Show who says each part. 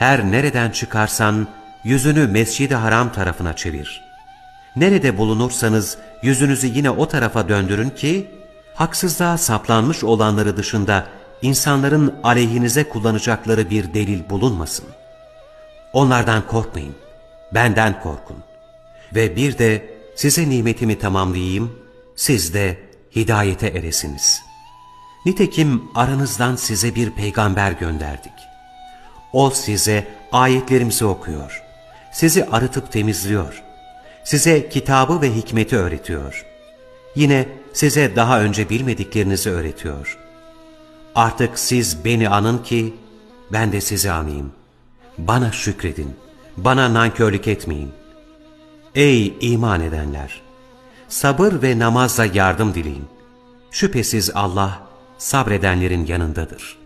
Speaker 1: her nereden çıkarsan yüzünü mescidi haram tarafına çevir. Nerede bulunursanız yüzünüzü yine o tarafa döndürün ki, haksızlığa saplanmış olanları dışında insanların aleyhinize kullanacakları bir delil bulunmasın. Onlardan korkmayın, benden korkun. Ve bir de size nimetimi tamamlayayım, siz de hidayete eresiniz. Nitekim aranızdan size bir peygamber gönderdik. O size ayetlerimizi okuyor, sizi arıtıp temizliyor, size kitabı ve hikmeti öğretiyor. Yine size daha önce bilmediklerinizi öğretiyor. Artık siz beni anın ki ben de sizi anayım. Bana şükredin, bana nankörlük etmeyin. Ey iman edenler! Sabır ve namazla yardım dileyin. Şüphesiz Allah sabredenlerin yanındadır.''